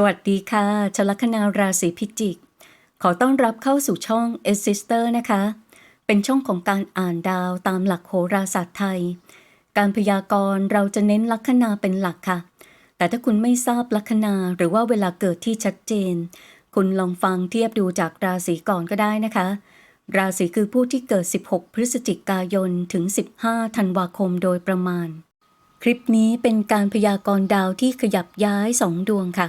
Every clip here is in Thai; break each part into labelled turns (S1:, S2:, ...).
S1: สวัสดีค่ะ ชลคนาราศีพิจิก ขอต้อนรับเข้าสู่ช่อง e s i s t e r นะคะ เป็นช่องของการอ่านดาวตามหลักโหราศาสตร์ไทย การพยากรณ์เราจะเน้นลัคนาเป็นหลักค่ะ แต่ถ้าคุณไม่ทราบลัคนาหรือว่าเวลาเกิดที่ชัดเจน คุณลองฟังเทียบดูจากราศีก่อนก็ได้นะคะ ราศีคือผู้ที่เกิด 16 พฤศจิกายนถึง 15 ธันวาคมโดยประมาณ คลิปนี้เป็นการพยากรณ์ดาวที่ขยับย้ายสองดวงค่ะ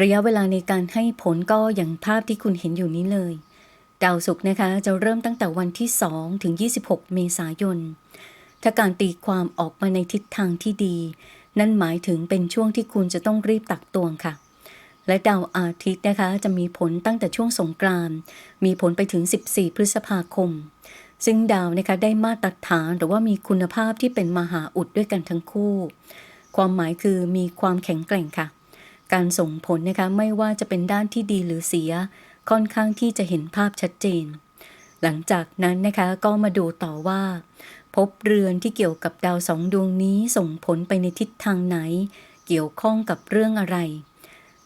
S1: ระยะเวลาในการให้ผลก็อย่างภาพที่คุณเห็นอยู่นี้เลย ดาวศุกร์นะคะจะเริ่มตั้งแต่วันที่ 2 ถึง 26 เมษายน ถ้าการตีความออกมาในทิศทางที่ดี นั่นหมายถึงเป็นช่วงที่คุณจะต้องรีบตักตวงค่ะ และดาวอาทิตย์นะคะจะมีผลตั้งแต่ช่วงสงกรานมีผลไปถึง 14 พฤษภาคม ซึ่งดาวนะคะได้มาตรฐานหรือว่ามีคุณภาพที่เป็นมหาอุดด้วยกันทั้งคู่ ความหมายคือมีความแข็งแกร่งค่ะ การส่งผลนะคะไม่ว่าจะเป็นด้านที่ดีหรือเสีย ค่อนข้างที่จะเห็นภาพชัดเจน หลังจากนั้นนะคะก็มาดูต่อว่า พบเรือนที่เกี่ยวกับดาวสองดวงนี้ส่งผลไปในทิศทางไหน เกี่ยวข้องกับเรื่องอะไร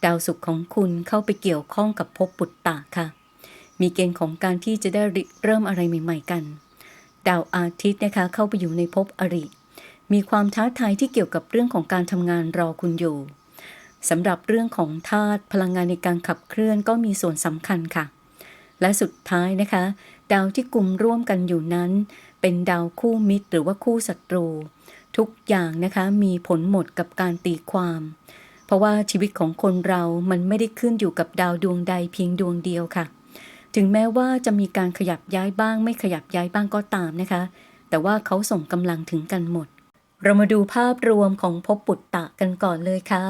S1: ดาวศุกร์ของคุณเข้าไปเกี่ยวข้องกับภพปุตตะค่ะ มีเกณฑ์ของการที่จะได้เริ่มอะไรใหม่ ๆ กัน ดาวอาทิตย์นะคะเข้าไปอยู่ในภพอริมีความท้าทายที่เกี่ยวกับเรื่องของการทำงานรอคุณอยู่ สำหรับเรื่องของธาตุพลังงานในการขับเคลื่อนก็มีส่วนสำคัญค่ะ และสุดท้ายนะคะ ดาวที่กลุ่มร่วมกันอยู่นั้น เป็นดาวคู่มิตรหรือว่าคู่ศัตรู ทุกอย่างนะคะมีผลหมดกับการตีความ เพราะว่าชีวิตของคนเรามันไม่ได้ขึ้นอยู่กับดาวดวงใดเพียงดวงเดียวค่ะ ถึงแม้ว่าจะมีการขยับย้ายบ้าง ไม่ขยับย้ายบ้างก็ตามนะคะ แต่ว่าเขาส่งกำลังถึงกันหมด เรามาดูภาพรวมของภพปุตตะกันก่อนเลยค่ะ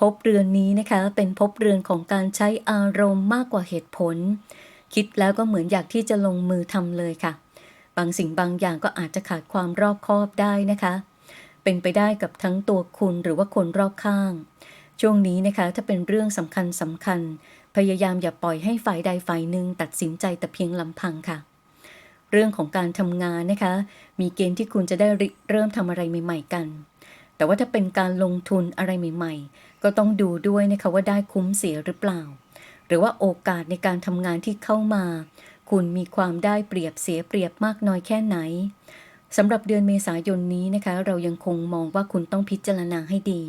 S1: ภพเรือนนี้นะคะเป็นภพเรือนของการใช้อารมณ์มากกว่าเหตุผล คิดแล้วก็เหมือนอยากที่จะลงมือทำเลยค่ะ บางสิ่งบางอย่างก็อาจจะขาดความรอบคอบได้นะคะ เป็นไปได้กับทั้งตัวคุณหรือว่าคนรอบข้าง ช่วงนี้นะคะถ้าเป็นเรื่องสำคัญสำคัญ พยายามอย่าปล่อยให้ฝ่ายใดฝ่ายหนึ่งตัดสินใจแต่เพียงลำพังค่ะเรื่องของการทำงานนะคะ มีเกณฑ์ที่คุณจะได้เริ่มทำอะไรใหม่ ๆ กัน แต่ว่าถ้าเป็นการลงทุนอะไรใหม่ๆ ก็ต้องดูด้วยนะคะว่าได้คุ้มเสียหรือเปล่า หรือว่าโอกาสในการทำงานที่เข้ามา คุณมีความได้เปรียบเสียเปรียบมากน้อยแค่ไหนสำหรับเดือนเมษายนนี้นะคะ เรายังคงมองว่าคุณต้องพิจารณาให้ดี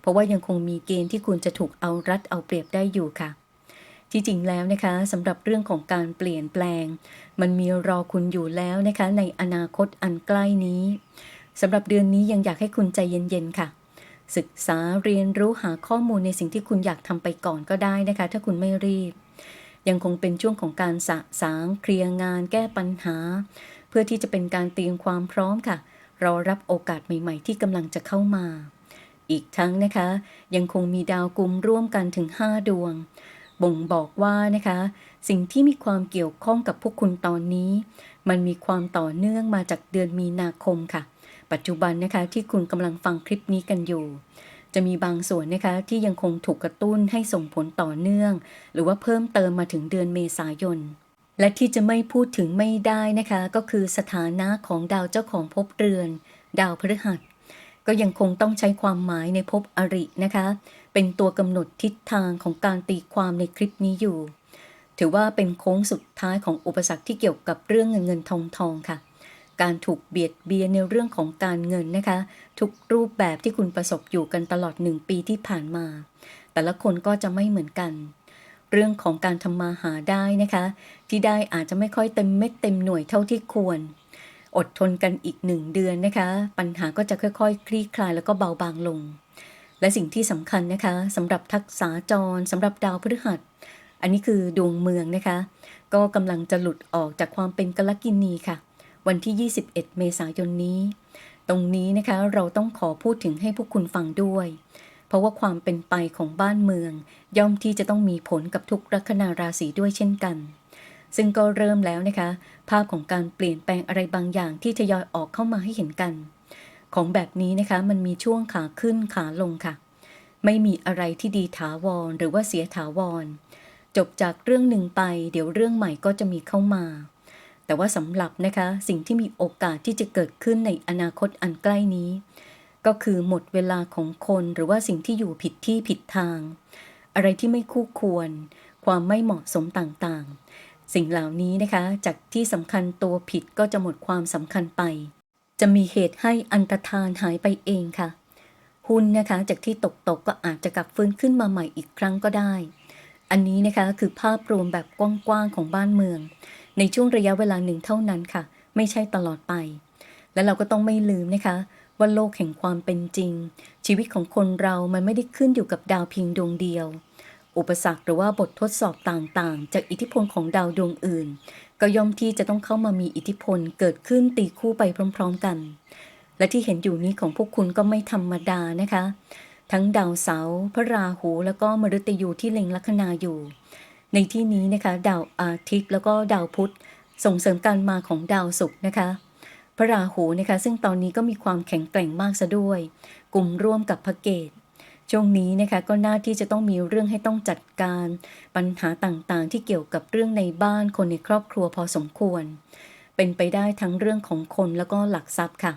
S1: เพราะว่ายังคงมีเกณฑ์ที่คุณจะถูกเอารัดเอาเปรียบได้อยู่ค่ะ ที่จริงแล้วนะคะสำหรับเรื่องของการเปลี่ยนแปลง มันมีรอคุณอยู่แล้วนะคะ ในอนาคตอันใกล้นี้สำหรับเดือนนี้ยังอยากให้คุณใจเย็นๆค่ะ ศึกษาเรียนรู้หาข้อมูลในสิ่งที่คุณอยากทำไปก่อนก็ได้นะคะ ถ้าคุณไม่รีบ ยังคงเป็นช่วงของการสะสางเคลียร์งานแก้ปัญหา เพื่อที่จะเป็นการเตรียมความพร้อมค่ะ รอรับโอกาสใหม่ ๆ ที่กำลังจะเข้ามา อีกทั้งนะคะ ยังคงมีดาวกลุ่มร่วมกันถึง 5 ดวง บ่งบอกว่านะคะ สิ่งที่มีความเกี่ยวข้องกับพวกคุณตอนนี้ มันมีความต่อเนื่องมาจากเดือนมีนาคมค่ะ ปัจจุบันนะคะที่คุณกำลังฟังคลิปนี้กันอยู่ จะมีบางส่วนนะคะที่ยังคงถูกกระตุ้นให้ส่งผลต่อเนื่อง หรือว่าเพิ่มเติมมาถึงเดือนเมษายน และที่จะไม่พูดถึงไม่ได้นะคะ ก็คือสถานะของดาวเจ้าของภพเรือน ดาวพฤหัสก็ยังคงต้องใช้ความหมายในภพอรินะคะ เป็นตัวกำหนดทิศทางของการตีความในคลิปนี้อยู่ ถือว่าเป็นโค้งสุดท้ายของอุปสรรคที่เกี่ยวกับเรื่องเงินเงินทองทองค่ะ การถูกเบียดเบียนในเรื่องของการเงินนะคะ ทุกรูปแบบที่คุณประสบอยู่กันตลอดหนึ่งปีที่ผ่านมา แต่ละคนก็จะไม่เหมือนกัน เรื่องของการทำมาหาได้นะคะ ที่ได้อาจจะไม่ค่อยเต็มเม็ดเต็มหน่วยเท่าที่ควร อดทนกันอีกหนึ่งเดือนนะคะ ปัญหาก็จะค่อยๆ คลี่คลายแล้วก็เบาบางลง และสิ่งที่สำคัญนะคะสำหรับทักษาจรสำหรับดาวพฤหัสอันนี้คือดวงเมืองนะคะ ก็กำลังจะหลุดออกจากความเป็นกลกินีค่ะ วันที่ 21 เมษายนนี้ ตรงนี้นะคะเราต้องขอพูดถึงให้พวกคุณฟังด้วย เพราะว่าความเป็นไปของบ้านเมือง ย่อมที่จะต้องมีผลกับทุกลัคนาราศีด้วยเช่นกัน ซึ่งก็เริ่มแล้วนะคะ ภาพของการเปลี่ยนแปลงอะไรบางอย่างที่ทยอยออกเข้ามาให้เห็นกัน ของแบบนี้นะคะมันมีช่วงขาขึ้นขาลงค่ะ ไม่มีอะไรที่ดีถาวรหรือว่าเสียถาวรจบจากเรื่องหนึ่งไป เดี๋ยวเรื่องใหม่ก็จะมีเข้ามา แต่ว่าสำหรับนะคะสิ่งที่มีโอกาสที่จะเกิดขึ้นในอนาคตอันใกล้นี้ ก็คือหมดเวลาของคนหรือว่าสิ่งที่อยู่ผิดที่ผิดทาง อะไรที่ไม่คู่ควร ความไม่เหมาะสมต่างๆ สิ่งเหล่านี้นะคะจากที่สำคัญตัวผิดก็จะหมดความสำคัญไป จะมีเหตุให้อันตรธานหายไปเองค่ะ หุ้นนะคะจากที่ตกตกก็อาจจะกลับฟื้นขึ้นมาใหม่อีกครั้งก็ได้ อันนี้นะคะคือภาพรวมแบบกว้างๆของบ้านเมือง ในช่วงระยะเวลาหนึ่งเท่านั้นค่ะ ไม่ใช่ตลอดไป และเราก็ต้องไม่ลืมนะคะ ว่าโลกแห่งความเป็นจริง ชีวิตของคนเรามันไม่ได้ขึ้นอยู่กับดาวเพียงดวงเดียว อุปสรรคหรือว่าบททดสอบต่างๆ จากอิทธิพลของดาวดวงอื่น ก็ย่อมที่จะต้องเข้ามามีอิทธิพลเกิดขึ้นตีคู่ไปพร้อม ๆกัน และที่เห็นอยู่นี้ของพวกคุณก็ไม่ธรรมดานะคะ ทั้งดาวเสาร์พระราหูแล้วก็มฤตยูที่เล็งลัคนาอยู่ ในที่นี้นะคะ ดาวอาทิตย์แล้วก็ดาวพุธส่งเสริมการมาของดาวศุกร์นะคะ พระราหูนะคะ ซึ่งตอนนี้ก็มีความแข็งแกร่งมากซะด้วย กลุ่มร่วมกับพระเกตช่วงนี้นะคะก็น่าที่จะต้องมีเรื่องให้ต้องจัดการ ปัญหาต่างๆ ที่เกี่ยวกับเรื่องในบ้านคนในครอบครัวพอสมควร เป็นไปได้ทั้งเรื่องของคนแล้วก็หลักทรัพย์ค่ะ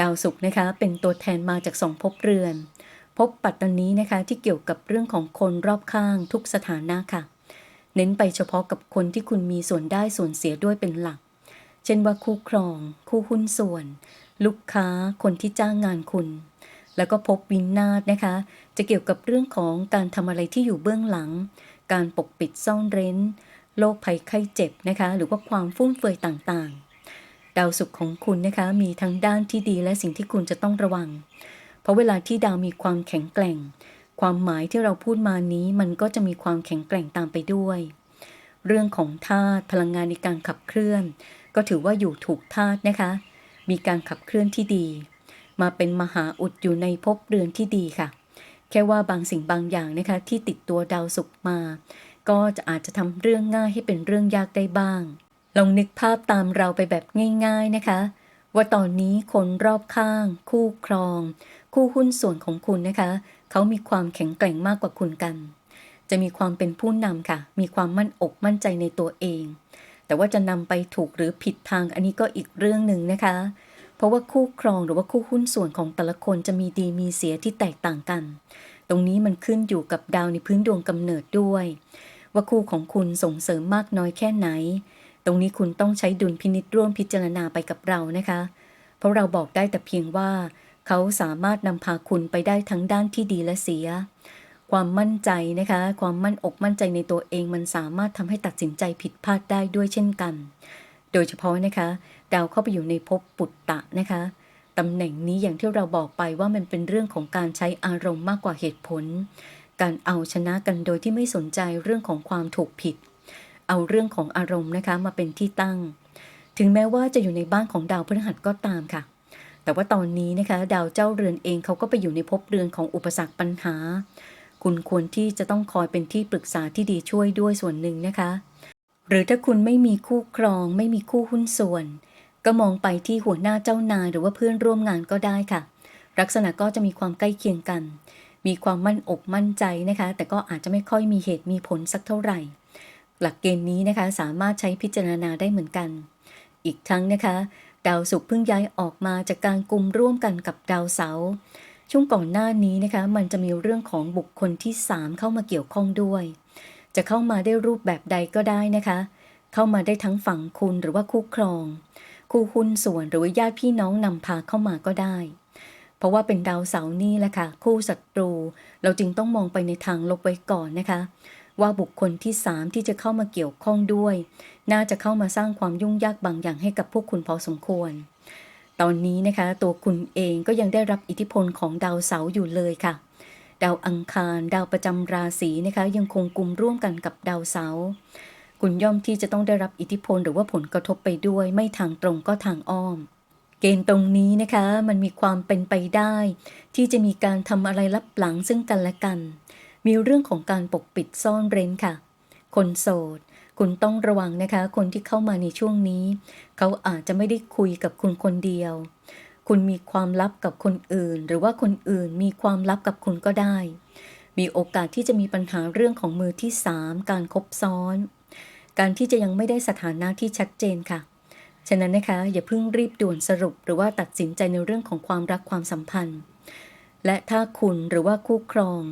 S1: ดาวศุกร์นะคะเป็นตัวแทนมาจากสองภพเรือน ภพปัตตานีนะคะที่เกี่ยวกับเรื่องของคนรอบข้างทุกสถานะค่ะ เน้นไปเฉพาะกับคนที่คุณมีส่วนได้ส่วนเสียด้วยเป็นหลัก เช่นว่าคู่ครอง คู่หุ้นส่วน ลูกค้าคนที่จ้างงานคุณ แล้วก็พบวินนาศนะคะ จะเกี่ยวกับเรื่องของการทำอะไรที่อยู่เบื้องหลัง การปกปิดซ่อนเร้นโรคภัยไข้เจ็บนะคะ หรือว่าความฟุ่มเฟือยต่างๆ ดาวศุกร์ของคุณนะคะมีทั้งด้านที่ดีและสิ่งที่คุณจะต้องระวัง เพราะเวลาที่ดาวมีความแข็งแกร่ง ความหมายที่เราพูดมานี้มันก็จะมีความแข็งแกร่งตามไปด้วย เรื่องของธาตุพลังงานในการขับเคลื่อน ก็ถือว่าอยู่ถูกธาตุนะคะ มีการขับเคลื่อนที่ดี มาเป็นมหาอุดอยู่ในภพเรือนที่ดีค่ะ แค่ว่าบางสิ่งบางอย่างนะคะที่ติดตัวดาวศุกร์มา ก็จะอาจจะทำเรื่องง่ายให้เป็นเรื่องยากได้บ้างลองนึกภาพตามเราไปแบบง่าย ๆนะคะ ว่าตอนนี้คนรอบข้าง คู่ครอง คู่หุ้นส่วนของคุณนะคะ เขามีความแข็งแกร่งมากกว่าคุณกัน จะมีความเป็นผู้นำค่ะ มีความมั่นอกมั่นใจในตัวเอง แต่ว่าจะนำไปถูกหรือผิดทางอันนี้ก็อีกเรื่องหนึ่งนะคะ เพราะว่าคู่ครองหรือว่าคู่หุ้นส่วนของแต่ละคนจะมีดีมีเสียที่แตกต่างกัน ตรงนี้มันขึ้นอยู่กับดาวในพื้นดวงกำเนิดด้วย ว่าคู่ของคุณส่งเสริมมากน้อยแค่ไหน ตรงนี้คุณต้องใช้ดุลพินิจร่วมพิจารณาไปกับเรานะคะ เพราะเราบอกได้แต่เพียงว่า เขาสามารถนำพาคุณไปได้ทั้งด้านที่ดีและเสีย ความมั่นใจนะคะ ความมั่นอกมั่นใจในตัวเองมันสามารถทำให้ตัดสินใจผิดพลาดได้ด้วยเช่นกัน โดยเฉพาะนะคะ ดาวเข้าไปอยู่ในภพปุตตะนะคะตำแหน่งนี้อย่างที่เราบอกไปว่ามันเป็นเรื่องของการใช้อารมณ์มากกว่าเหตุผล การเอาชนะกันโดยที่ไม่สนใจเรื่องของความถูกผิด เอาเรื่องของอารมณ์นะคะมาเป็นที่ตั้ง ถึงแม้ว่าจะอยู่ในบ้านของดาวพฤหัสก็ตามค่ะ แต่ว่าตอนนี้นะคะ ดาวเจ้าเรือนเองเขาก็ไปอยู่ในภพเรือนของอุปสรรคปัญหา คุณควรที่จะต้องคอยเป็นที่ปรึกษาที่ดีช่วยด้วยส่วนหนึ่งนะคะ หรือถ้าคุณไม่มีคู่ครอง ไม่มีคู่หุ้นส่วน ก็มองไปที่หัวหน้าเจ้านายหรือว่าเพื่อนร่วมงานก็ได้ค่ะ ลักษณะก็จะมีความใกล้เคียงกัน มีความมั่นอกมั่นใจนะคะ แต่ก็อาจจะไม่ค่อยมีเหตุมีผลสักเท่าไหร่ หลักเกณฑ์นี้นะคะสามารถใช้พิจารณาได้เหมือนกัน อีกทั้งนะคะ ดาวศุกร์เพิ่งย้ายออกมาจากการกลุ่มร่วมกันกับดาวเสาร์ช่วงก่อนหน้านี้นะคะมันจะมีเรื่องของบุคคลที่ 3 เข้ามาเกี่ยวข้องด้วย จะเข้ามาได้รูปแบบใดก็ได้นะคะ เข้ามาได้ทั้งฝั่งคุณหรือว่าคู่ครอง คู่หุ้นส่วนหรือว่าญาติพี่น้องนำพาเข้ามาก็ได้ เพราะว่าเป็นดาวเสาร์นี่แหละค่ะคู่ศัตรู เราจึงต้องมองไปในทางลบไว้ก่อนนะคะ ว่าบุคคลที่3ที่จะเข้ามาเกี่ยวข้องด้วย น่าจะเข้ามาสร้างความยุ่งยากบางอย่างให้กับพวกคุณพอสมควร ตอนนี้นะคะ ตัวคุณเองก็ยังได้รับอิทธิพลของดาวเสาร์อยู่เลยค่ะ ดาวอังคาร ดาวประจำราศีนะคะ ยังคงกลุ่มร่วมกันกับดาวเสาร์คุณย่อมที่จะต้องได้รับอิทธิพลหรือว่าผลกระทบไปด้วย ไม่ทางตรงก็ทางอ้อม เกณฑ์ตรงนี้นะคะ มันมีความเป็นไปได้ ที่จะมีการทำอะไรลับหลังซึ่งกันและกัน มีเรื่องของการปกปิดซ่อนเร้นค่ะ คนโสด คุณต้องระวังนะคะ คนที่เข้ามาในช่วงนี้ เขาอาจจะไม่ได้คุยกับคุณคนเดียว คุณมีความลับกับคนอื่น หรือว่าคนอื่นมีความลับกับคุณก็ได้ มีโอกาสที่จะมีปัญหาเรื่องของมือที่สามการคบซ้อน การที่จะยังไม่ได้สถานะที่ชัดเจนค่ะฉะนั้นนะคะอย่าเพิ่งรีบด่วนสรุปหรือว่าตัดสินใจในเรื่องของความรักความสัมพันธ์ และถ้าคุณหรือว่าคู่ครอง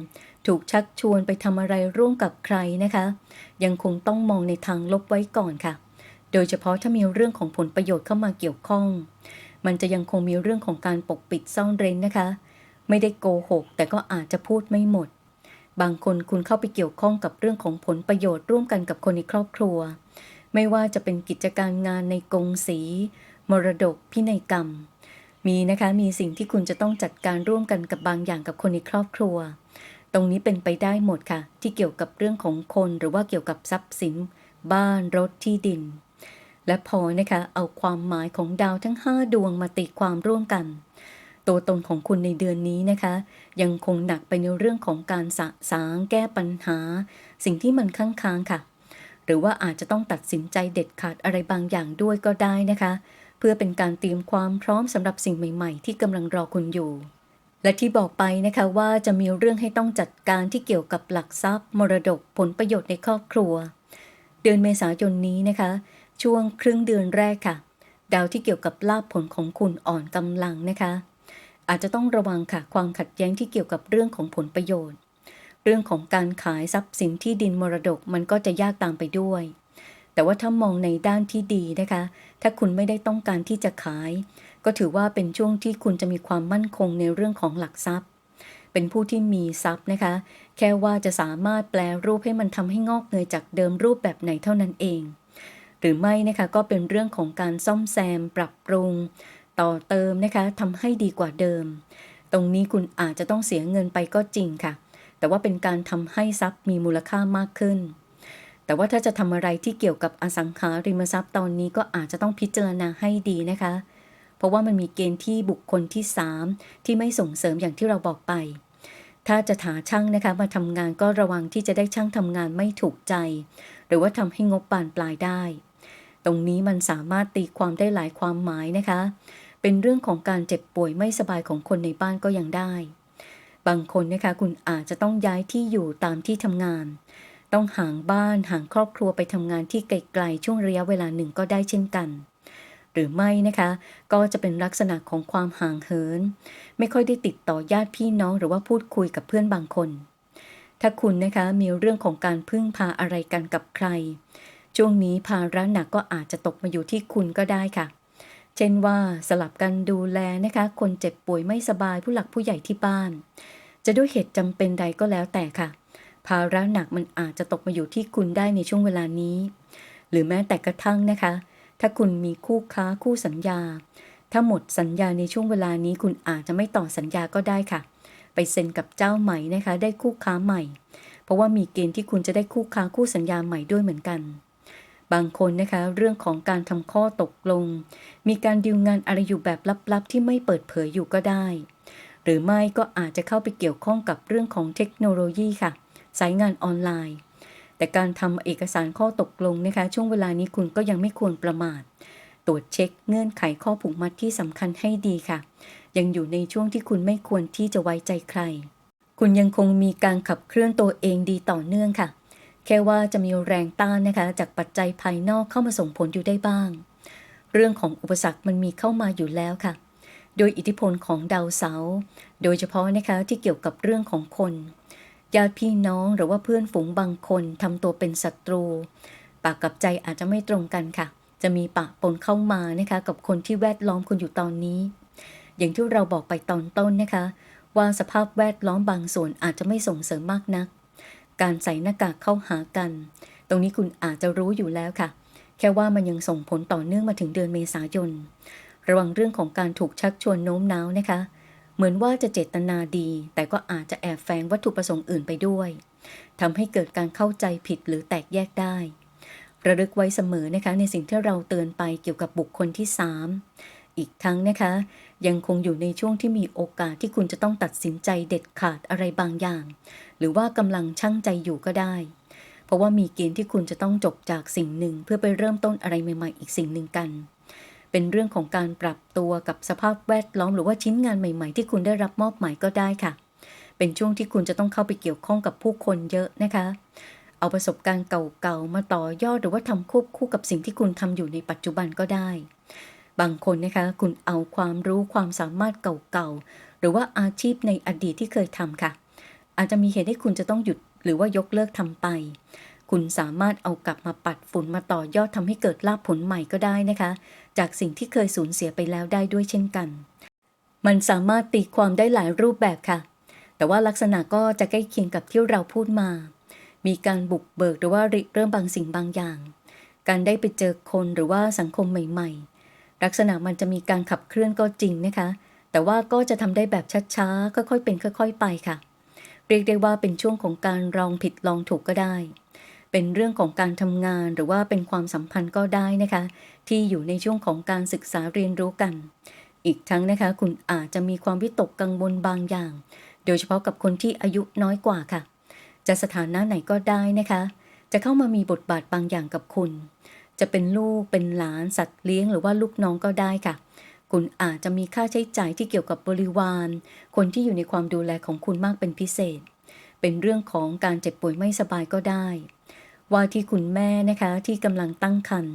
S1: ถูกชักชวนไปทำอะไรร่วมกับใครนะคะ ยังคงต้องมองในทางลบไว้ก่อนค่ะ โดยเฉพาะถ้ามีเรื่องของผลประโยชน์เข้ามาเกี่ยวข้อง มันจะยังคงมีเรื่องของการปกปิดซ่อนเร้นนะคะ ไม่ได้โกหก แต่ก็อาจจะพูดไม่หมด บางคนคุณเข้าไปเกี่ยวข้องกับเรื่องของผลประโยชน์ร่วมกันกับคนในครอบครัว ไม่ว่าจะเป็นกิจการงานในกงสี มรดกพินัยกรรมมีนะคะมีสิ่งที่คุณจะต้องจัดการร่วมกันกับบางอย่างกับคนในครอบครัว ตรงนี้เป็นไปได้หมดค่ะ ที่เกี่ยวกับเรื่องของคนหรือว่าเกี่ยวกับทรัพย์สิน บ้านรถที่ดิน และพอนะคะเอาความหมายของดาวทั้ง 5 ดวงมาตีความร่วมกัน ตัวตนของคุณในเดือนนี้นะคะ ยังคงหนักไปในเรื่องของการสะสางแก้ปัญหา สิ่งที่มันค้างค้างค่ะ หรือว่าอาจจะต้องตัดสินใจเด็ดขาดอะไรบางอย่างด้วยก็ได้นะคะ เพื่อเป็นการเตรียมความพร้อมสำหรับสิ่งใหม่ ๆ ที่กำลังรอคุณอยู่ และที่บอกไปนะคะว่าจะมีเรื่องให้ต้องจัดการที่เกี่ยวกับหลักทรัพย์ มรดกผลประโยชน์ในครอบครัว เดือนเมษายนนี้นะคะ ช่วงครึ่งเดือนแรกค่ะ ดาวที่เกี่ยวกับลาภผลของคุณอ่อนกำลังนะคะ อาจจะต้องระวังค่ะความขัดแย้งที่เกี่ยวกับเรื่องของผลประโยชน์ เรื่องของการขายทรัพย์สินที่ดินมรดกมันก็จะยากตามไปด้วย แต่ว่าถ้ามองในด้านที่ดีนะคะ ถ้าคุณไม่ได้ต้องการที่จะขาย ก็ถือว่าเป็นช่วงที่คุณจะมีความมั่นคงในเรื่องของหลักทรัพย์ เป็นผู้ที่มีทรัพย์นะคะ แค่ว่าจะสามารถแปลรูปให้มันทำให้งอกเงยจากเดิมรูปแบบไหนเท่านั้นเอง หรือไม่นะคะก็เป็นเรื่องของการซ่อมแซม ปรับปรุง ต่อเติมนะคะทำให้ดีกว่าเดิม ตรงนี้คุณอาจจะต้องเสียเงินไปก็จริงค่ะ แต่ว่าเป็นการทำให้ทรัพย์มีมูลค่ามากขึ้นแต่ว่าถ้าจะทำอะไรที่เกี่ยวกับอสังหาริมทรัพย์ตอนนี้ก็อาจจะต้องพิจารณาให้ดีนะคะ เพราะว่ามันมีเกณฑ์ที่บุคคลที่ 3 ที่ไม่ส่งเสริมอย่างที่เราบอกไป ถ้าจะหาช่างนะคะมาทำงานก็ระวังที่จะได้ช่างทำงานไม่ถูกใจ หรือว่าทำให้งบบานปลายได้ ตรงนี้มันสามารถตีความได้หลายความหมายนะคะ เป็นเรื่องของการเจ็บป่วยไม่สบายของคนในบ้านก็ยังได้ บางคนนะคะคุณอาจจะต้องย้ายที่อยู่ตามที่ทำงานต้องห่างบ้านห่างครอบครัวไปทำงานที่ไกลๆช่วงระยะเวลาหนึ่งก็ได้เช่นกัน รือไม่นะคะ ก็จะเป็นลักษณะของความห่างเหิน ไม่ค่อยได้ติดต่อญาติพี่น้องหรือว่าพูดคุยกับเพื่อนบางคน ถ้าคุณนะคะมีเรื่องของการพึ่งพาอะไรกันกับใคร ช่วงนี้ภาระหนักก็อาจจะตกมาอยู่ที่คุณก็ได้ค่ะ เช่นว่าสลับกันดูแลนะคะ คนเจ็บป่วยไม่สบายผู้หลักผู้ใหญ่ที่บ้าน จะด้วยเหตุจำเป็นใดก็แล้วแต่ค่ะ ภาระหนักมันอาจจะตกมาอยู่ที่คุณได้ในช่วงเวลานี้ หรือแม้แต่กระทั่งนะคะ ถ้าคุณมีคู่ค้าคู่สัญญา ถ้าหมดสัญญาในช่วงเวลานี้คุณอาจจะไม่ต่อสัญญาก็ได้ค่ะ ไปเซ็นกับเจ้าใหม่นะคะ ได้คู่ค้าใหม่ เพราะว่ามีเกณฑ์ที่คุณจะได้คู่ค้าคู่สัญญาใหม่ด้วยเหมือนกัน บางคนนะคะเรื่องของการทำข้อตกลง มีการดีลงานอะไรอยู่แบบลับๆ ที่ไม่เปิดเผยอยู่ก็ได้ หรือไม่ก็อาจจะเข้าไปเกี่ยวข้องกับเรื่องของเทคโนโลยีค่ะ สายงานออนไลน์ แต่การทำเอกสารข้อตกลงนะคะ ช่วงเวลานี้คุณก็ยังไม่ควรประมาท ตรวจเช็คเงื่อนไขข้อผูกมัดที่สำคัญให้ดีค่ะ ยังอยู่ในช่วงที่คุณไม่ควรที่จะไว้ใจใคร คุณยังคงมีการขับเคลื่อนตัวเองดีต่อเนื่องค่ะ แค่ว่าจะมีแรงต้านนะคะ จากปัจจัยภายนอกเข้ามาส่งผลอยู่ได้บ้าง เรื่องของอุปสรรคมันมีเข้ามาอยู่แล้วค่ะ โดยอิทธิพลของดาวเสาร์โดยเฉพาะนะคะที่เกี่ยวกับเรื่องของคน ญาติพี่น้องหรือว่าเพื่อนฝูงบางคนทำตัวเป็นศัตรู ปากกับใจอาจจะไม่ตรงกันค่ะ จะมีปะปนเข้ามานะคะกับคนที่แวดล้อมคุณอยู่ตอนนี้ อย่างที่เราบอกไปตอนต้นนะคะ ว่าสภาพแวดล้อมบางส่วนอาจจะไม่ส่งเสริมมากนัก การใส่หน้ากากเข้าหากัน ตรงนี้คุณอาจจะรู้อยู่แล้วค่ะ แค่ว่ามันยังส่งผลต่อเนื่องมาถึงเดือนเมษายน ระวังเรื่องของการถูกชักชวนโน้มน้าวนะคะเเหมือนว่าจะเจตนาดี แต่ก็อาจจะแอบแฝงวัตถุประสงค์อื่นไปด้วยทำให้เกิดการเข้าใจผิดหรือแตกแยกได้ ระลึกไว้เสมอนะคะในสิ่งที่เราเตือนไปเกี่ยวกับบุคคลที่ 3 อีกทั้งนะคะ ยังคงอยู่ในช่วงที่มีโอกาสที่คุณจะต้องตัดสินใจเด็ดขาดอะไรบางอย่าง หรือว่ากำลังชั่งใจอยู่ก็ได้ เพราะว่ามีเกณฑ์ที่คุณจะต้องจบจากสิ่งหนึ่งเพื่อไปเริ่มต้นอะไรใหม่ๆ อีกสิ่งหนึ่งกัน เป็นเรื่องของการปรับตัวกับสภาพแวดล้อมหรือว่าชิ้นงานใหม่ ๆ ที่คุณได้รับมอบหมายก็ได้ค่ะ เป็นช่วงที่คุณจะต้องเข้าไปเกี่ยวข้องกับผู้คนเยอะนะคะ เอาประสบการณ์เก่าๆมาต่อยอดหรือว่าทำควบคู่กับสิ่งที่คุณทำอยู่ในปัจจุบันก็ได้ บางคนนะคะ คุณเอาความรู้ความสามารถเก่าๆหรือว่าอาชีพในอดีตที่เคยทำค่ะ อาจจะมีเหตุให้คุณจะต้องหยุดหรือว่ายกเลิกทำไปคุณสามารถเอากลับมาปัดฝุ่นมาต่อยอดทำให้เกิดลาภผลใหม่ก็ได้นะคะ จากสิ่งที่เคยสูญเสียไปแล้วได้ด้วยเช่นกัน มันสามารถตีความได้หลายรูปแบบค่ะ แต่ว่าลักษณะก็จะใกล้เคียงกับที่เราพูดมา มีการบุกเบิกหรือว่าริเริ่มบางสิ่งบางอย่าง การได้ไปเจอคนหรือว่าสังคมใหม่ ๆ ลักษณะมันจะมีการขับเคลื่อนก็จริงนะคะ แต่ว่าก็จะทำได้แบบช้าๆ ค่อยๆเป็นค่อย ๆ ไปค่ะ เรียกได้ว่าเป็นช่วงของการลองผิดลองถูกก็ได้ เป็นเรื่องของการทำงานหรือว่าเป็นความสัมพันธ์ก็ได้นะคะ ที่อยู่ในช่วงของการศึกษาเรียนรู้กัน อีกทั้งนะคะ คุณอาจจะมีความวิตกกังวลบางอย่าง โดยเฉพาะกับคนที่อายุน้อยกว่าค่ะ จะสถานะไหนก็ได้นะคะ จะเข้ามามีบทบาทบางอย่างกับคุณ จะเป็นลูกเป็นหลานสัตว์เลี้ยงหรือว่าลูกน้องก็ได้ค่ะ คุณอาจจะมีค่าใช้จ่ายที่เกี่ยวกับบริวาร คนที่อยู่ในความดูแลของคุณมากเป็นพิเศษ เป็นเรื่องของการเจ็บป่วยไม่สบายก็ได้ ว่าที่คุณแม่นะคะที่กำลังตั้งครรภ์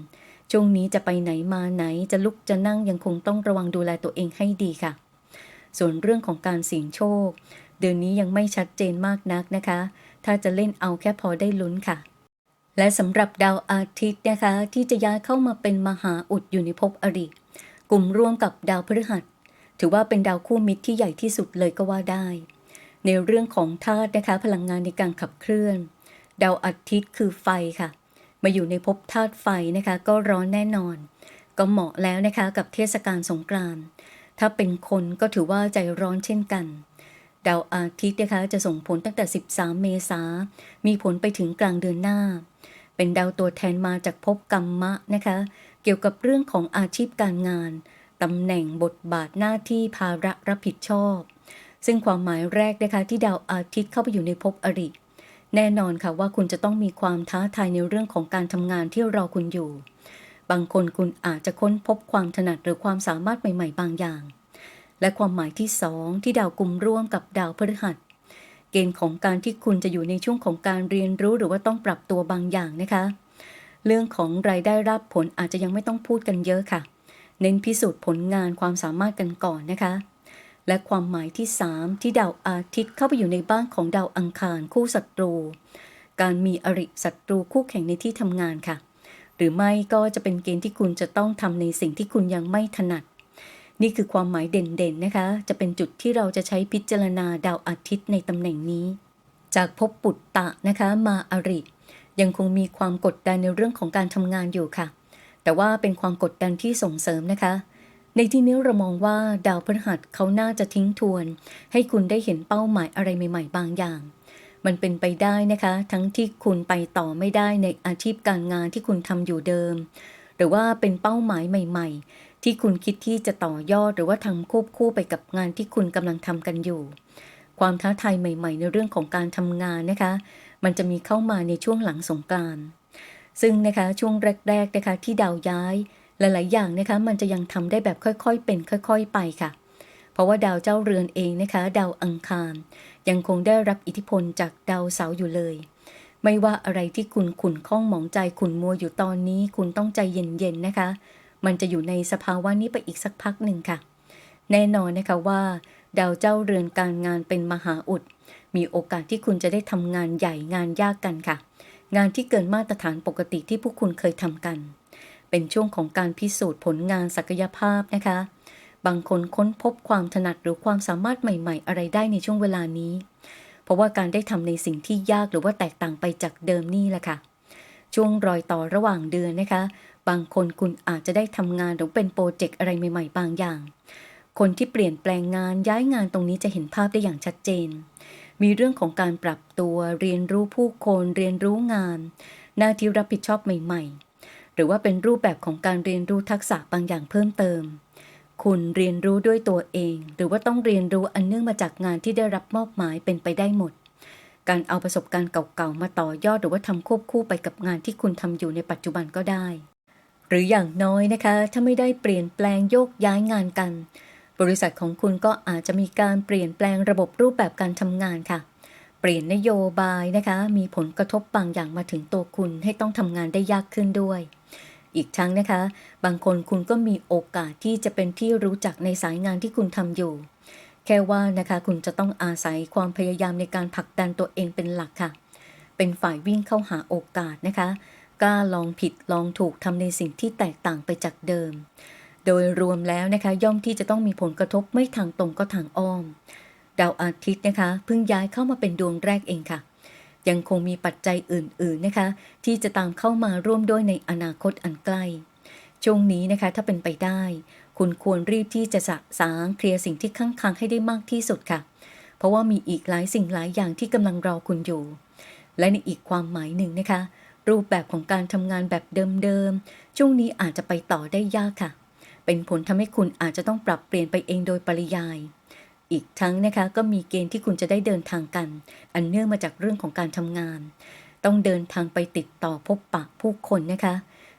S1: ช่วงนี้จะไปไหนมาไหนจะลุกจะนั่งยังคงต้องระวังดูแลตัวเองให้ดีค่ะ ส่วนเรื่องของการเสี่ยงโชค เดือนนี้ยังไม่ชัดเจนมากนักนะคะ ถ้าจะเล่นเอาแค่พอได้ลุ้นค่ะ และสำหรับดาวอาทิตย์นะคะ ที่จะย้ายเข้ามาเป็นมหาอุดอยู่ในภพอริกลุ่มร่วมกับดาวพฤหัส ถือว่าเป็นดาวคู่มิตรที่ใหญ่ที่สุดเลยก็ว่าได้ ในเรื่องของธาตุนะคะพลังงานในการขับเคลื่อน ดาวอาทิตย์คือไฟค่ะ มาอยู่ในภพธาตุไฟนะคะ ก็ร้อนแน่นอน ก็เหมาะแล้วนะคะกับเทศกาลสงกรานต์ถ้าเป็นคนก็ถือว่าใจร้อนเช่นกันดาวอาทิตย์นะคะจะส่งผลตั้งแต่ 13 เมษามีผลไปถึงกลางเดือนหน้า เป็นดาวตัวแทนมาจากภพกรรมะนะคะ เกี่ยวกับเรื่องของอาชีพการงานตำแหน่งบทบาทหน้าที่ภาระรับผิดชอบ ซึ่งความหมายแรกนะคะที่ดาวอาทิตย์เข้าไปอยู่ในภพอริ แน่นอนค่ะว่าคุณจะต้องมีความท้าทายในเรื่องของการทำงานที่รอคุณอยู่ บางคนคุณอาจจะค้นพบความถนัดหรือความสามารถใหม่ ๆ บางอย่าง และความหมายที่สองที่ดาวกลุ่มร่วมกับดาวพฤหัส เกณฑ์ของการที่คุณจะอยู่ในช่วงของการเรียนรู้หรือว่าต้องปรับตัวบางอย่างนะคะ เรื่องของรายได้รับผลอาจจะยังไม่ต้องพูดกันเยอะค่ะ เน้นพิสูจน์ผลงานความสามารถกันก่อนนะคะ และความหมายที่3ที่ดาวอาทิตย์เข้าไปอยู่ในบ้านของดาวอังคารคู่ศัตรู การมีอริศัตรูคู่แข่งในที่ทำงานค่ะ หรือไม่ก็จะเป็นเกณฑ์ที่คุณจะต้องทำในสิ่งที่คุณยังไม่ถนัด นี่คือความหมายเด่นๆนะคะ จะเป็นจุดที่เราจะใช้พิจารณาดาวอาทิตย์ในตำแหน่งนี้ จากภพปุตตะนะคะมาอริ ยังคงมีความกดดันในเรื่องของการทำงานอยู่ค่ะ แต่ว่าเป็นความกดดันที่ส่งเสริมนะคะ ในที่นี้เรามองว่าดาวพฤหัสเขาน่าจะทิ้งทวน ให้คุณได้เห็นเป้าหมายอะไรใหม่ ๆ บางอย่าง มันเป็นไปได้นะคะ ทั้งที่คุณไปต่อไม่ได้ในอาชีพการงานที่คุณทำอยู่เดิม หรือว่าเป็นเป้าหมายใหม่ ๆ ที่คุณคิดที่จะต่อยอดหรือว่าทำควบคู่ไปกับงานที่คุณกำลังทำกันอยู่ ความท้าทายใหม่ ๆ ในเรื่องของการทำงานนะคะ มันจะมีเข้ามาในช่วงหลังสงกรานต์ซึ่งนะคะช่วงแรกๆนะคะที่ดาวย้าย หลาย ๆ อย่างนะคะมันจะยังทำได้แบบค่อย ๆ เป็นค่อย ๆ ไปค่ะ เพราะว่าดาวเจ้าเรือนเองนะคะ ดาวอังคาร ยังคงได้รับอิทธิพลจากดาวเสาร์อยู่เลย ไม่ว่าอะไรที่คุณขุนข้องหมองใจขุนมัวอยู่ตอนนี้ คุณต้องใจเย็น ๆ นะคะ มันจะอยู่ในสภาวะนี้ไปอีกสักพักหนึ่งค่ะ แน่นอนนะคะว่า ดาวเจ้าเรือนการงานเป็นมหาอุด มีโอกาสที่คุณจะได้ทำงานใหญ่งานยากกันค่ะ งานที่เกินมาตรฐานปกติที่พวกคุณเคยทำกัน เป็นช่วงของการพิสูจน์ผลงานศักยภาพนะคะ บางคนค้นพบความถนัดหรือความสามารถใหม่ๆ อะไรได้ในช่วงเวลานี้ เพราะว่าการได้ทำในสิ่งที่ยากหรือว่าแตกต่างไปจากเดิมนี่แหละค่ะ ช่วงรอยต่อระหว่างเดือนนะคะ บางคนคุณอาจจะได้ทำงานหรือเป็นโปรเจกต์อะไรใหม่ๆ บางอย่าง คนที่เปลี่ยนแปลงงานย้ายงานตรงนี้จะเห็นภาพได้อย่างชัดเจน มีเรื่องของการปรับตัว เรียนรู้ผู้คน เรียนรู้งาน หน้าที่รับผิดชอบใหม่ ๆ หรือว่าเป็นรูปแบบของการเรียนรู้ทักษะบางอย่างเพิ่มเติม คุณเรียนรู้ด้วยตัวเอง หรือว่าต้องเรียนรู้อันเนื่องมาจากงานที่ได้รับมอบหมายเป็นไปได้หมด การเอาประสบการณ์เก่าๆมาต่อยอดหรือว่าทำควบคู่ไปกับงานที่คุณทำอยู่ในปัจจุบันก็ได้ หรืออย่างน้อยนะคะ ถ้าไม่ได้เปลี่ยนแปลงโยกย้ายงานกัน บริษัทของคุณก็อาจจะมีการเปลี่ยนแปลงระบบรูปแบบการทำงานค่ะ เปลี่ยนนโยบายนะคะ มีผลกระทบบางอย่างมาถึงตัวคุณให้ต้องทำงานได้ยากขึ้นด้วย อีกทั้งนะคะ บางคนคุณก็มีโอกาสที่จะเป็นที่รู้จักในสายงานที่คุณทำอยู่ แค่ว่านะคะคุณจะต้องอาศัยความพยายามในการผลักดันตัวเองเป็นหลักค่ะ เป็นฝ่ายวิ่งเข้าหาโอกาสนะคะกล้าลองผิดลองถูกทำในสิ่งที่แตกต่างไปจากเดิม โดยรวมแล้วนะคะย่อมที่จะต้องมีผลกระทบไม่ทางตรงก็ทางอ้อม ดาวอาทิตย์นะคะเพิ่งย้ายเข้ามาเป็นดวงแรกเองค่ะ ยังคงมีปัจจัยอื่นๆนะคะ ที่จะตามเข้ามาร่วมด้วยในอนาคตอันใกล้ ช่วงนี้นะคะถ้าเป็นไปได้ คุณควรรีบที่จะสะสางเคลียร์สิ่งที่ค้างค้างให้ได้มากที่สุดค่ะ เพราะว่ามีอีกหลายสิ่งหลายอย่างที่กำลังรอคุณอยู่ และในอีกความหมายหนึ่งนะคะ รูปแบบของการทำงานแบบเดิมๆช่วงนี้อาจจะไปต่อได้ยากค่ะ เป็นผลทำให้คุณอาจจะต้องปรับเปลี่ยนไปเองโดยปริยาย อีกทั้งนะคะก็มีเกณฑ์ที่คุณจะได้เดินทางกัน อันเนื่องมาจากเรื่องของการทำงาน ต้องเดินทางไปติดต่อพบปะผู้คนนะคะ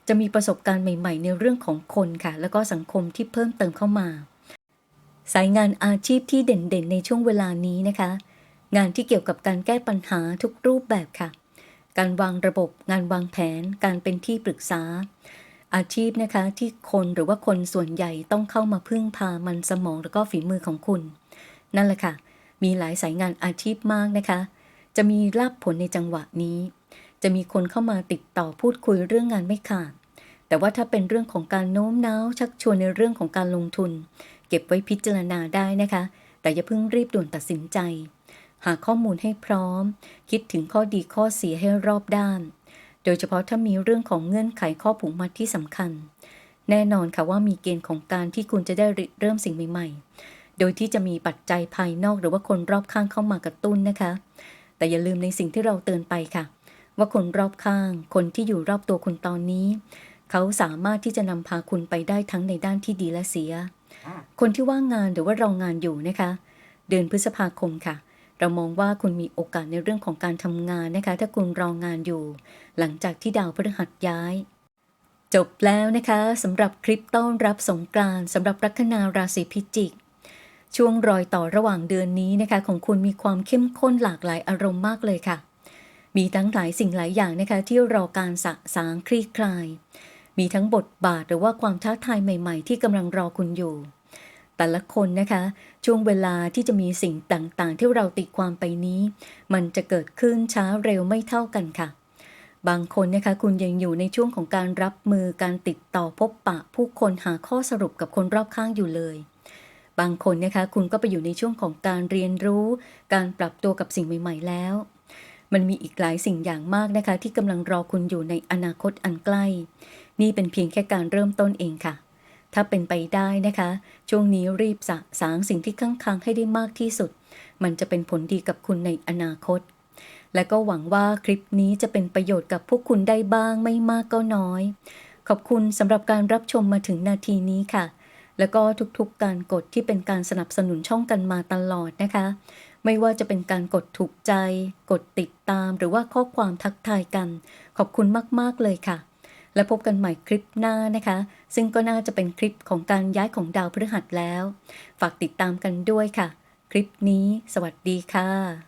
S1: จะมีประสบการณ์ใหม่ ๆ ในเรื่องของคนค่ะ แล้วก็สังคมที่เพิ่มเติมเข้ามา สายงานอาชีพที่เด่นๆ ในช่วงเวลานี้นะคะ งานที่เกี่ยวกับการแก้ปัญหาทุกรูปแบบค่ะ การวางระบบ งานวางแผน การเป็นที่ปรึกษาอาชีพนะคะที่คนหรือว่าคนส่วนใหญ่ต้องเข้ามาพึ่งพามันสมองแล้วก็ฝีมือของคุณ นั่นแหละค่ะ มีหลายสายงานอาชีพมากนะคะ จะมีลาบผลในจังหวะนี้ จะมีคนเข้ามาติดต่อพูดคุยเรื่องงานไม่ขาด แต่ว่าถ้าเป็นเรื่องของการโน้มน้าวชักชวนในเรื่องของการลงทุน เก็บไว้พิจารณาได้นะคะ แต่อย่าเพิ่งรีบด่วนตัดสินใจ หาข้อมูลให้พร้อม คิดถึงข้อดีข้อเสียให้รอบด้าน โดยเฉพาะถ้ามีเรื่องของเงื่อนไขข้อผูกมัดที่สำคัญแน่นอนค่ะว่ามีเกณฑ์ของการที่คุณจะได้เริ่มสิ่งใหม่ๆ โดยที่จะมีปัจจัยภายนอกหรือว่าคนรอบข้างเข้ามากระตุ้นนะคะ แต่อย่าลืมในสิ่งที่เราเตือนไปค่ะ ว่าคนรอบข้าง คนที่อยู่รอบตัวคุณตอนนี้ เขาสามารถที่จะนำพาคุณไปได้ทั้งในด้านที่ดีและเสีย คนที่ว่างงานหรือว่ารองงานอยู่นะคะ เดือนพฤษภาคมค่ะเรามองว่าคุณมีโอกาสในเรื่องของการทำงานนะคะ ถ้าคุณรองงานอยู่ หลังจากที่ดาวพฤหัสย้าย จบแล้วนะคะสำหรับคลิปต้อนรับสงกรานสำหรับลัคนาราศีพิจิก ช่วงรอยต่อระหว่างเดือนนี้นะคะของคุณมีความเข้มข้นหลากหลายอารมณ์มากเลยค่ะ มีทั้งหลายสิ่งหลายอย่างนะคะที่รอการสะสางคลี่คลาย มีทั้งบทบาทหรือว่าความท้าทายใหม่ ๆ ที่กำลังรอคุณอยู่ แต่ละคนนะคะ ช่วงเวลาที่จะมีสิ่งต่างๆ ที่เราตีความไปนี้ มันจะเกิดขึ้นช้าเร็วไม่เท่ากันค่ะบางคนนะคะคุณยังอยู่ในช่วงของการรับมือการติดต่อพบปะผู้คนหาข้อสรุปกับคนรอบข้างอยู่เลย บางคนนะคะ คุณก็ไปอยู่ในช่วงของการเรียนรู้ การปรับตัวกับสิ่งใหม่ ๆ แล้ว มันมีอีกหลายสิ่งอย่างมากนะคะ ที่กำลังรอคุณอยู่ในอนาคตอันใกล้ นี่เป็นเพียงแค่การเริ่มต้นเองค่ะ ถ้าเป็นไปได้นะคะ ช่วงนี้รีบสะสางสิ่งที่ค้างค้างๆให้ได้มากที่สุด มันจะเป็นผลดีกับคุณในอนาคต และก็หวังว่าคลิปนี้จะเป็นประโยชน์กับพวกคุณได้บ้างไม่มากก็น้อย ขอบคุณสำหรับการรับชมมาถึงนาทีนี้ค่ะ แล้วก็ทุกๆการกดที่เป็นการสนับสนุนช่องกันมาตลอดนะคะ ไม่ว่าจะเป็นการกดถูกใจ กดติดตามหรือว่าข้อความทักทายกัน ขอบคุณมากๆเลยค่ะ และพบกันใหม่คลิปหน้านะคะ ซึ่งก็น่าจะเป็นคลิปของการย้ายของดาวพฤหัสแล้ว ฝากติดตามกันด้วยค่ะ คลิปนี้ สวัสดีค่ะ